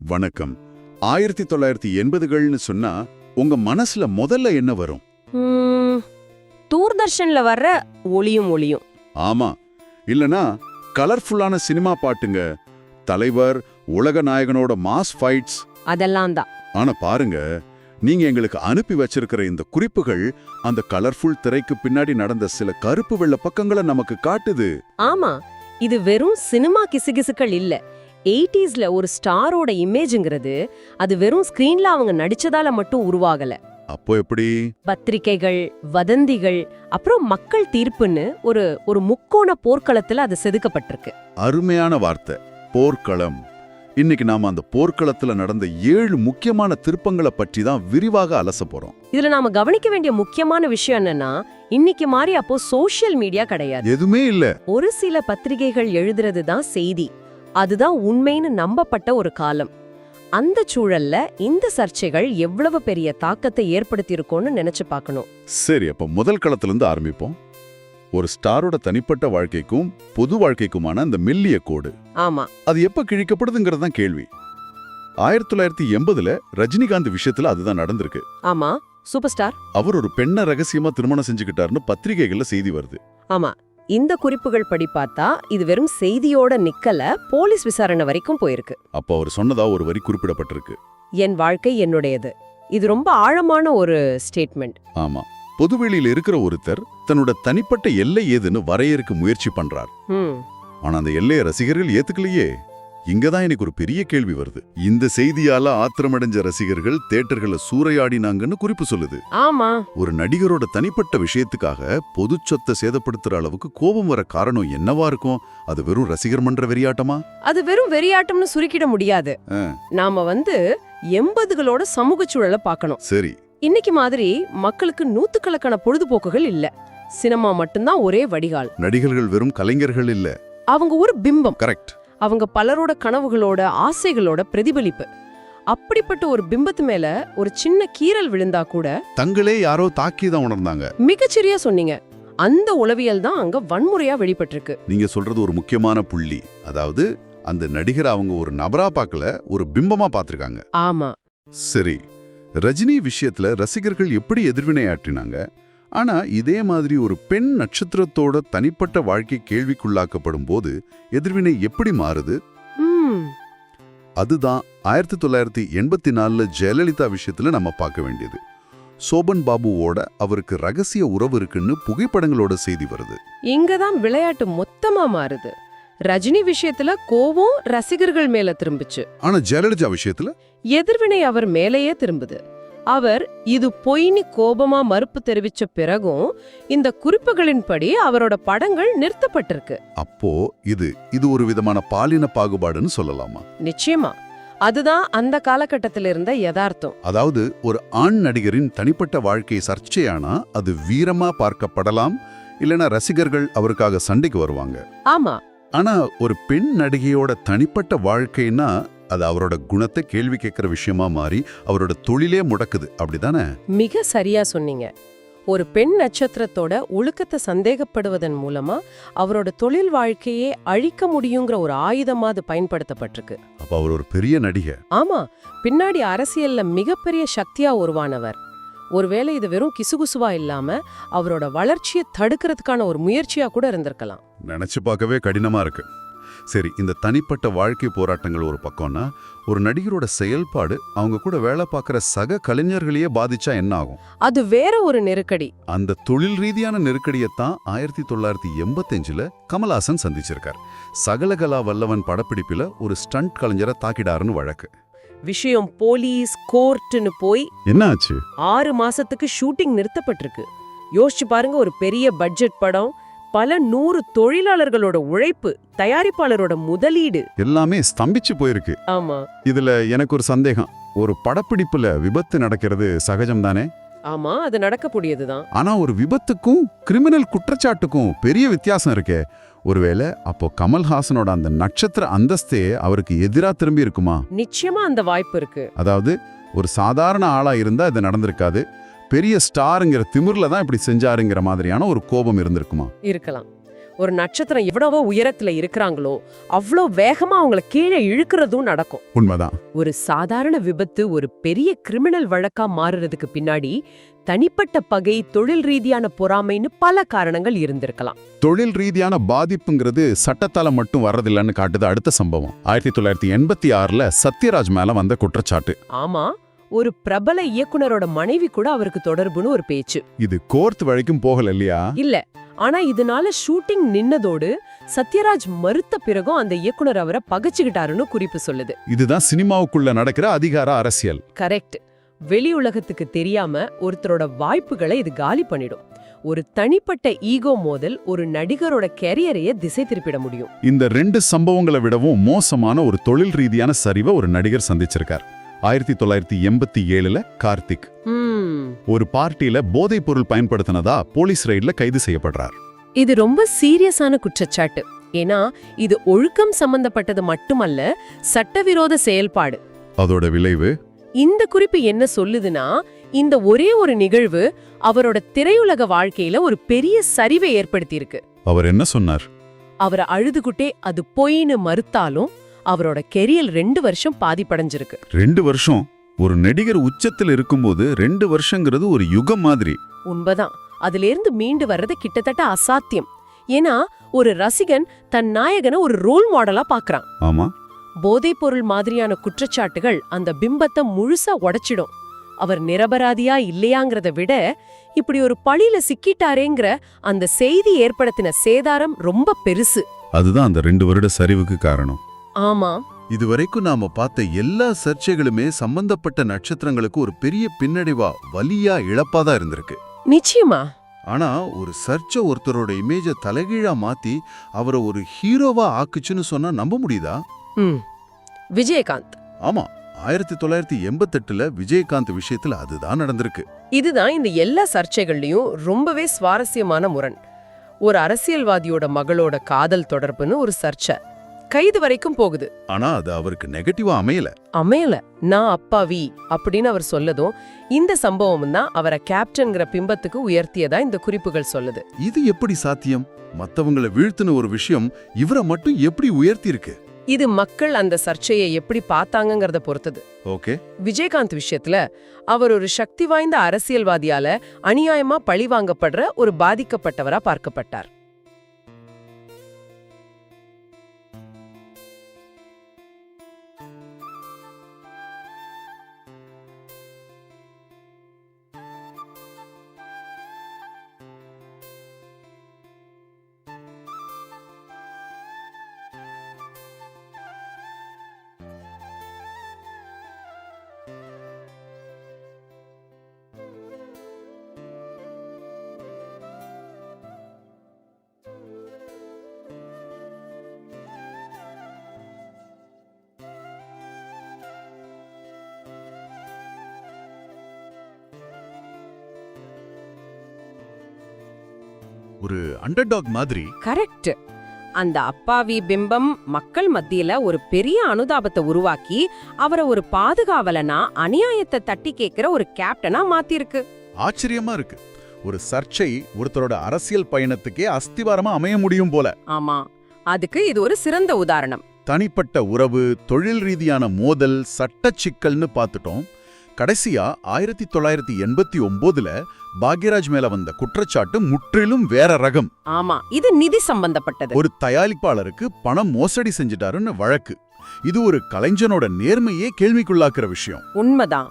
வணக்கம். ஆயிரத்தி தொள்ளாயிரத்தி எண்பதுகள்னு சொன்னா உங்க மனசுல முதல்ல என்ன வரும்? தூர்தர்ஷன்ல வர்ற ஒளியும் ஒளியும். ஆமா. இல்லனா கலர்ஃபுல்லான சினிமா பாட்டுங்க தலைவர் உலக நாயகனோட மாஸ் ஃபைட்ஸ் அதெல்லாம் தான். ஆனா பாருங்க நீங்க எங்களுக்கு அனுப்பி வச்சிருக்கிற இந்த குறிப்புகள் அந்த கலர்ஃபுல் திரைக்கு பின்னாடி நடந்த சில கருப்பு வெள்ள பக்கங்களை நமக்கு காட்டுது. ஆமா இது வெறும் சினிமா கிசுகிசுக்கள் இல்ல. எயிட்டிஸ்ல ஒரு ஸ்டாரோட இமேஜ்ங்கிறது அது வெறும் ஸ்கிரீன்ல அவங்க நடிச்சதால மட்டும் உருவாகல. அப்போ எப்படி? பத்திரிக்கைகள் வதந்திகள் அப்புறம் மக்கள் தீர்ப்புன்னு ஒரு ஒரு முக்கோண போர்க்களத்துல அது செதுக்கப்பட்டிருக்கு. அருமையான வார்த்தை. போர்க்களம். இன்னைக்கு நாம அந்த போர்க்களத்துல நடந்த ஏழு முக்கியமான திருப்பங்களை பற்றி தான் விரிவாக அலச போறோம். இதுல நாம கவனிக்க வேண்டிய முக்கியமான விஷயம் என்னன்னா இன்னைக்கு மாதிரி அப்போ சோஷியல் மீடியா கிடையாது. எதுவுமே இல்ல. ஒரு சில பத்திரிகைகள் எழுதுறது தான் செய்தி. அதுதான் உண்மைன்னு நம்பப்பட்ட ஒரு காலம். அந்த சூழல்ல இந்த சர்ச்சைகள் எவ்வளவு பெரிய தாக்கத்தை ஏற்படுத்தியிருக்கோன்னு நினைச்சு பார்க்கணும். சரி அப்ப முதல் களத்துல இருந்து ஆரம்பிப்போம். ஒரு ஸ்டாரோட தனிப்பட்ட வாழ்க்கைக்கும் பொது வாழ்க்கைக்குமான அந்த மெல்லிய கோடு. ஆமா. அது எப்ப கிழிக்கப்படுதுங்கிறது தான் கேள்வி. ஆயிரத்தி தொள்ளாயிரத்தி எண்பதுல ரஜினிகாந்த் விஷயத்துல அதுதான் நடந்திருக்கு. ஆமா. Super star. அவர் ஒரு பெண்ணை ரகசியமா திருமணம் செஞ்சுக்கிட்டாருன்னு பத்திரிகைகள்ல செய்தி வருது. ஆமா. இந்த குறிப்புகள் படி பார்த்தா இது வெறும் செய்தியோட நிக்கல போலீஸ் விசாரணை வரைக்கும் போயிருக்கு. அப்ப அவர் சொன்னதா ஒரு வரி குறிப்பிடப்பட்டிருக்கு? என் வாழ்க்கை என்னுடையது. இது ரொம்ப ஆழமான ஒரு ஸ்டேட்மெண்ட் ஆமா. பொதுவெளியில இருக்கிற ஒருத்தர் தன்னோட தனிப்பட்ட எல்லை ஏதுன்னு வரையறுக்க முயற்சி பண்றார். ஆனா அந்த எல்லைய ரசிகர்கள் ஏத்துக்கலையே. இங்கதான் எனக்கு ஒரு பெரிய கேள்வி வருது. இந்த செய்தியால ஆத்திரமடைஞ்ச ரசிகர்கள் தேட்டர்களை சூறையாடினாங்கன்னு குறிப்பு சொல்லுது. ஆமா. ஒரு நடிகரோட தனிப்பட்ட விஷயத்துக்காக பொது சொத்தை சேதப்படுத்துற அளவுக்கு கோபம் வர காரணம் என்னவா இருக்கும்? அது வெறும் ரசிகர் மன்ற வெறியாட்டமா? அது வெறும் வெறியாட்டம்னு சுருக்கிட முடியாது. நாம வந்து எண்பதுகளோட சமூக சூழலை பார்க்கணும். சரி. இன்னைக்கு மாதிரி மக்களுக்கு நூத்துக்கணக்கான பொழுதுபோக்குகள் இல்ல. சினிமா மட்டும்தான் ஒரே வடிகால். நடிகர்கள் வெறும் கலைஞர்கள் இல்ல. அவங்க ஒரு பிம்பம். கரெக்ட். அவங்க பலரோட கனவுகளோட ஆசைகளோட பிரதிபலிப்பு. அப்படிப்பட்ட ஒரு பிம்பத்து மேல ஒரு சின்ன கீறல் விழுந்தா கூட தங்களே யாரோ தாக்கி தான் உணர்ந்தாங்க. மிகச்சரியா சொன்னீங்க. அந்த உளவியல் தான் அங்க வன்முறையா வெளிப்பட்டிருக்கு. நீங்க சொல்றது ஒரு முக்கியமான புள்ளி. அதாவது அந்த நடிகர் அவங்க ஒரு நபரா பார்க்கல ஒரு பிம்பமா பார்த்திருக்காங்க. ஆமா. சரி. ரஜினி விஷயத்துல ரசிகர்கள் எப்படி எதிர்வினையாற்றினாங்க ஆனா இதே மாதிரி ஒரு பெண் நட்சத்திரத்தோட தனிப்பட்ட வாழ்க்கை கேள்விக்குள்ளாக்கப்படும் போது எதிர்வினை எப்படி மாறுது? அதுதான் ஆயிரத்தி தொள்ளாயிரத்தி எண்பத்தி நாலுல ஜெயலலிதா விஷயத்துல நம்ம பார்க்க வேண்டியது. சோபன் பாபுவோட அவருக்கு ரகசிய உறவு இருக்குன்னு புகைப்படங்களோட செய்தி வருது. இங்கதான் விளையாட்டு மொத்தமா மாறுது. ரஜினி விஷயத்துல கோவம் ரசிகர்கள் மேல திரும்பிச்சு. ஆனா ஜெயலலிதா விஷயத்துல? எதிர்வினை அவர் மேலேயே திரும்புது. அவர் இது பொய்னி கோபமா மறுப்பு தெரிவிச்ச பிறகும் இந்த குறிப்புகளின்படி அவரோட படங்கள் நிறுத்தப்பட்டிருக்கு. அப்போ இது இது ஒரு விதமான பாலின பாகுபாடுன்னு சொல்லலாமா? நிச்சயமா. அதுதான் அந்த காலகட்டத்தில இருந்த யதார்த்தம். அதாவது ஒரு ஆண் நடிகரின் தனிப்பட்ட வாழ்க்கை சர்ச்சையானா அது வீரமா பார்க்கப்படலாம் இல்லனா ரசிகர்கள் அவருக்காக சண்டைக்கு வருவாங்க? ஆமா. ஆனா ஒரு பெண் நடிகையோட தனிப்பட்ட வாழ்க்கைன்னா அது அவரோட குணத்தை கேள்வி கேட்கிற விஷயமா மாறி அவரோட தொழிலே முடக்குது. அப்படிதானே? மிக சரியா சொன்னீங்க. ஒரு பெண் நட்சத்திரத்தோட ஒழுக்கத்தை சந்தேகப்படுவதன் மூலமா அவரோட தொழில் வாழ்க்கையே அழிக்க முடியுங்கிற ஒரு ஆயுதமா அது பயன்படுத்தப்பட்டிருக்கு. அப்ப அவர் ஒரு பெரிய நடிகை. ஆமா பின்னாடி அரசியல்ல மிகப்பெரிய சக்தியா உருவானவர். ஒருவேளை இது வெறும் கிசுகுசுவா இல்லாம அவரோட வளர்ச்சியை தடுக்கிறதுக்கான ஒரு முயற்சியா கூட இருந்திருக்கலாம். நினைச்சு பார்க்கவே கடினமா இருக்கு. சரி இந்த தனிப்பட்ட வாழ்க்கை போராட்டங்கள் ஒரு பக்கம்னா ஒரு நடிகரோட செயல்பாடு அவங்க கூட வேலை பார்க்குற சக கலைஞர்களையே பாதிச்சா என்ன ஆகும்? அது வேற ஒரு நெருக்கடி. அந்த தொழில் ரீதியான நெருக்கடியைத்தான் ஆயிரத்தி தொள்ளாயிரத்தி எண்பத்தஞ்சுல கமல்ஹாசன் சந்திச்சிருக்கார். சகலகலா வல்லவன் படப்பிடிப்புல ஒரு ஸ்டண்ட் கலைஞரை தாக்கிடாருன்னு வழக்கு. விஷயம் போலீஸ் கோர்ட்டுன்னு போய் என்ன ஆச்சு? ஆறு மாசத்துக்கு ஷூட்டிங் நிறுத்தப்பட்டிருக்கு. யோசிச்சு பாருங்க ஒரு பெரிய பட்ஜெட் படம் பல நூறு தொழிலாளர்களோட உழைப்பு தயாரிப்பாளரோட முதலீடு. எல்லாமே ஸ்தம்பிச்சு போயிருக்கு. ஆமா. இதுல எனக்கு ஒரு சந்தேகம். ஒரு படப்பிடிப்புல விபத்து நடக்கிறது சகஜம் தானே ஆமா அது நடக்கக்கூடியதுதான். ஆனா ஒரு விபத்துக்கும் கிரிமினல் குற்றச்சாட்டுக்கும் பெரிய வித்தியாசம் இருக்கே. ஒருவேளை அப்போ கமல்ஹாசனோட அந்த நட்சத்திர அந்தஸ்தே அவருக்கு எதிரா திரும்பி இருக்குமா? நிச்சயமா அந்த வாய்ப்பு இருக்கு. அதாவது ஒரு சாதாரண ஆளா இருந்தா இது நடந்திருக்காது. பெரிய ஸ்டாருங்கிற திமிர்ல தான் இப்படி செஞ்சாருங்கிற மாதிரியான ஒரு கோபம் இருந்திருக்குமா? இருக்கலாம். ஒரு நட்சத்திரம் எவ்வளவோ உயரத்துல இருக்கிறாங்களோ அவ்வளோ வேகமா அவங்கள கீழே இழுக்கிறதும் நடக்கும். உண்மைதான். ஒரு சாதாரண விபத்து ஒரு பெரிய கிரிமினல் வழக்கா மாறுறதுக்கு பின்னாடி தனிப்பட்ட பகை தொழில் ரீதியான பொறாமைன்னு பல காரணங்கள் இருந்திருக்கலாம். தொழில் ரீதியான பாதிப்புங்கிறது சட்டத்தால மட்டும் வர்றதில்லைன்னு காட்டுது அடுத்த சம்பவம். ஆயிரத்தி தொள்ளாயிரத்தி எண்பத்தி ஆறுல சத்யராஜ் மேல வந்த குற்றச்சாட்டு. ஆமா. ஒரு பிரபல இயக்குனரோட மனைவி கூட அவருக்கு தொடர்புன்னு ஒரு பேச்சு. இது கோர்ட் வரைக்கும் போகல இல்லையா? இல்ல. ஆனா இதனால ஷூட்டிங் நின்னதோடு சத்யராஜ் மறுத்த பிறகும் அந்த இயக்குனர் அவரை பகைச்சுக்கிட்டாருன்னு குறிப்பு சொல்லுது. இதுதான் சினிமாவுக்குள்ள நடக்கிற அதிகார அரசியல். கரெக்ட். வெளி உலகத்துக்கு தெரியாம ஒருத்தரோட வாய்ப்புகளை இது காலி பண்ணிடும். ஒரு தனிப்பட்ட ஈகோ மோதல் ஒரு நடிகரோட கெரியரையே திசை திருப்பிட முடியும். இந்த ரெண்டு சம்பவங்களை விடவும் மோசமான ஒரு தொழில் ரீதியான சரிவை ஒரு நடிகர் சந்திச்சிருக்கார். ஆயிரத்தி தொள்ளாயிரத்தி எண்பத்தி ஏழுல கார்த்திக். ஒரு பார்ட்டியில போதைப் பொருள் பயன்படுத்தினதா போலீஸ் ரெய்ட்ல கைது செய்யப்படுறார். இது ரொம்ப சீரியஸான குற்றச்சாட்டு. ஏன்னா இது ஒழுக்கம் சம்பந்தப்பட்டது மட்டுமல்ல சட்டவிரோத செயல்பாடு. அதோட விளைவு? இந்த குறிப்பு என்ன சொல்லுதுன்னா இந்த ஒரே ஒரு நிகழ்வு அவரோட திரையுலக வாழ்க்கையில ஒரு பெரிய சரிவை ஏற்படுத்தியிருக்கு. அவர் என்ன சொன்னார்? அவரை அழுதுகுட்டே அது பொய்ன்னு மறுத்தாலும் அவரோட கெரியர் ரெண்டு வருஷம் பாதிப்படைஞ்சிருக்கு. ரெண்டு வருஷம்? ஒரு நடிகர் உச்சத்தில் இருக்கும்போது ரெண்டு வருஷங்கிறது ஒரு யுகம் மாதிரி. உண்மைதான். அதிலிருந்து மீண்டு வர்றது கிட்டத்தட்ட அசாத்தியம். ஏன்னா ஒரு ரசிகன் தன் நாயகனை ஒரு ரோல் மாடலா பாக்குறான். ஆமா. போதைப்பொருள் மாதிரியான குற்றச்சாட்டுகள் அந்த பிம்பத்தை முழுசா உடைச்சிடும். அவர் நிரபராதியா இல்லையாங்கிறத விட இப்படி ஒரு பழியில சிக்கிட்டாரேங்கிற அந்த செய்தி ஏற்படுத்தின சேதாரம் ரொம்ப பெருசு. அதுதான் அந்த ரெண்டு வருட சரிவுக்கு காரணம். ஆமா. இதுவரைக்கும் நாம பார்த்த எல்லா சர்ச்சைகளுமே சம்பந்தப்பட்ட நட்சத்திரங்களுக்கு ஒரு பெரிய பின்னடைவா வலியா இழப்பாதா இருந்திருக்கு. நிச்சயமா. ஆனா ஒரு சர்ச்சை ஒருத்தரோட இமேஜ தலைகீழா மாத்தி அவரை ஒரு ஹீரோவா ஆக்குச்சுன்னு சொன்னா நம்ப முடியுதா? ம். விஜயகாந்த். ஆமா. ஆயிரத்தி தொள்ளாயிரத்தி எண்பத்தெட்டுல விஜயகாந்த் விஷயத்துல அதுதான் நடந்திருக்கு. இதுதான் இந்த எல்லா சர்ச்சைகள்லயும் ரொம்பவே சுவாரஸ்யமான முரண். ஒரு அரசியல்வாதியோட மகளோட காதல் தொடர்புன்னு ஒரு சர்ச்சை. கைது வரைக்கும் போகுது. ஆனா அது அவருக்கு நெகட்டிவா அமையல. அமையல. நான் அப்பாவி அப்படின்னு அவர் சொல்லதும் இந்த சம்பவம் தான் அவரை கேப்டன்கிற பிம்பத்துக்கு உயர்த்தியதா இந்த குறிப்புகள் சொல்லுது. இது எப்படி சாத்தியம்? மத்தவங்கள வீழ்த்தின ஒரு விஷயம் இவரை மட்டும் எப்படி உயர்த்தி இருக்கு இது மக்கள் அந்த சர்ச்சையை எப்படி பார்த்தாங்கங்கறத பொறுத்தது. ஓகே. விஜயகாந்த் விஷயத்துல அவர் ஒரு சக்தி வாய்ந்த அரசியல்வாதியால அநியாயமா பழிவாங்கப்படுற ஒரு பாதிக்கப்பட்டவரா பார்க்கப்பட்டார். ஒரு அண்டர்டாக் மாதிரி. கரெக்ட் அந்த அப்பாவி பிம்பம் மக்கள் மத்தியில ஒரு பெரிய அனுதாபத்தை உருவாக்கி அவரை ஒரு பாதுகாவலனா அநியாயத்தை தட்டி கேட்கிற ஒரு கேப்டனா மாத்திருக்கு ஆச்சரியமா இருக்கு. ஒரு சர்ச்சை ஒருத்தரோட அரசியல் பயணத்துக்கே அஸ்திவாரமா அமைய முடியும் போல. ஆமா. அதுக்கு இது ஒரு சிறந்த உதாரணம். தனிப்பட்ட உறவு தொழில் ரீதியான மோதல் சட்டச் சிக்கல்னு பார்த்துட்டோம். கடைசியா ஆயிரத்தி தொள்ளாயிரத்தி எண்பத்தி ஒன்பதுல பாக்யராஜ் மேல வந்த குற்றச்சாட்டு முற்றிலும் வேற ரகம். ஆமா இது நிதி சம்பந்தப்பட்டது. ஒரு தயாரிப்பாளருக்கு பணம் மோசடி செஞ்சிட்டாருன்னு வழக்கு. இது ஒரு கலைஞனோட நேர்மையே கேள்விக்குள்ளாக்குற விஷயம். உண்மைதான்.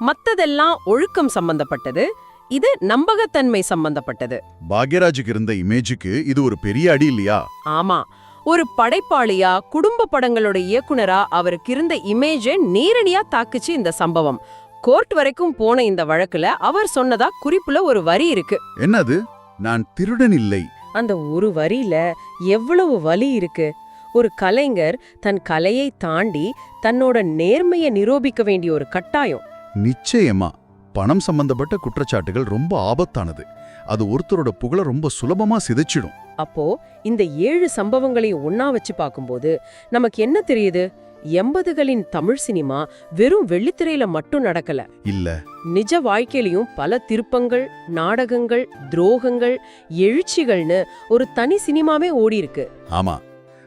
மத்ததெல்லாம் ஒழுக்கம் சம்பந்தப்பட்டது. இது நம்பகத்தன்மை சம்பந்தப்பட்டது. பாக்யராஜுக்கு இருந்த இமேஜுக்கு இது ஒரு பெரிய அடி இல்லையா? ஆமா ஒரு படைப்பாளியா குடும்ப படங்களோட இயக்குனரா அவருக்கு இருந்த இமேஜை நேரடியா தாக்குச்சு இந்த சம்பவம். கோர்ட் வரைக்கும் போன இந்த வழக்குல அவர் சொன்னதா குறிப்புல ஒரு வரி இருக்கு. என்னது? நான் திருடன் இல்லை. அந்த ஒரு வரியில எவ்வளவு வலி இருக்கு? ஒரு கலைஞர் தன் கலையை தாண்டி தன்னோட நேர்மையை நிரூபிக்க வேண்டிய ஒரு கட்டாயம். நிச்சயமா. பணம் சம்பந்தப்பட்ட குற்றச்சாட்டுகள் ரொம்ப ஆபத்தானது. அது ஒருத்தரோட புகழ ரொம்ப சுலபமா சிதைச்சிடும். அப்போ இந்த ஏழு சம்பவங்களையும் ஒண்ணா வச்சு பார்க்கும்போது நமக்கு என்ன தெரியுது? எண்பதுகளின் தமிழ் சினிமா வெறும் வெள்ளித்திரையில மட்டும் நடக்கல. இல்ல. நிஜ வாழ்க்கையிலயும் பல திருப்பங்கள் நாடகங்கள் துரோகங்கள் எழுச்சிகள்னு ஒரு தனி சினிமாவே ஓடி இருக்கு ஆமா.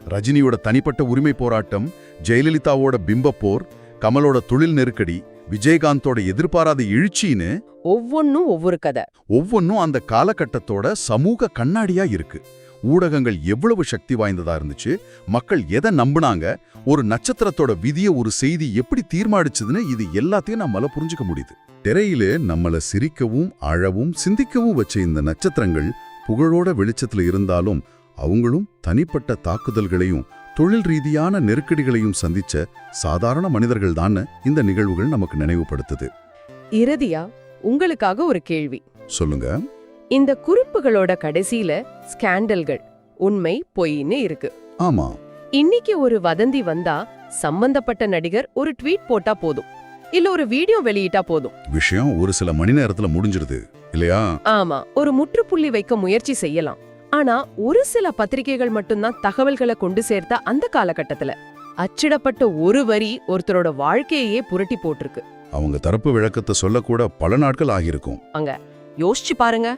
ரஜினியோட தனிப்பட்ட உரிமை போராட்டம் ஜெயலலிதாவோட பிம்ப போர் கமலோட தொழில் நெருக்கடி விஜயகாந்தோட எதிர்பாராத எழுச்சின்னு ஒவ்வொன்னும் ஒவ்வொரு கதை. ஒவ்வொன்றும் அந்த காலகட்டத்தோட சமூக கண்ணாடியா இருக்கு. ஊடகங்கள் எவ்வளவு சக்தி வாய்ந்ததா இருந்துச்சு மக்கள் எதை நம்புனாங்க ஒரு நட்சத்திரத்தோட விதிய ஒரு செய்தி எப்படி தீர்மானிச்சதுன்னு இது எல்லாத்தையும் நம்மால புரிஞ்சுக்க முடியுது. திரையிலே நம்மள சிரிக்கவும் அழவும் சிந்திக்கவும் வச்ச இந்த நட்சத்திரங்கள் புகழோட வெளிச்சத்துல இருந்தாலும் அவங்களும் தனிப்பட்ட தாக்குதல்களையும் தொழில் ரீதியான நெருக்கடிகளையும் சந்திச்ச சாதாரண மனிதர்கள் இந்த நிகழ்வுகள் நமக்கு நினைவுபடுத்துது. இறுதியா உங்களுக்காக ஒரு கேள்வி. சொல்லுங்க. இந்த குறிப்புகளோட கடைசியில ஸ்கேண்டல்கள் உண்மை பொய்ன்னு இருக்கு. ஆமா. இன்னைக்கு ஒரு வதந்தி வந்தா சம்பந்தப்பட்ட நடிகர் ஒரு ட்வீட் போட்டா போதும். இல்ல ஒரு வீடியோ வெளியிட்டா போதும். விஷயம் ஒரு சில மணி நேரத்துல முடிஞ்சிருது இல்லையா? ஆமா ஒரு முற்றுப்புள்ளி வைக்க முயற்சி செய்யலாம். ஆனா ஒரு சில பத்திரிகைகள் மட்டும்தான் தகவல்களை கொண்டு சேர்த்த அந்த காலகட்டத்துல. அச்சிடப்பட்ட ஒரு வரி ஒருத்தரோட வாழ்க்கையே புரட்டி போட்டிருக்கு. அவங்க தரப்பு விளக்கத்தை சொல்லக்கூட பல நாட்கள் ஆகியிருக்கும். யோசிச்சு பாருங்க.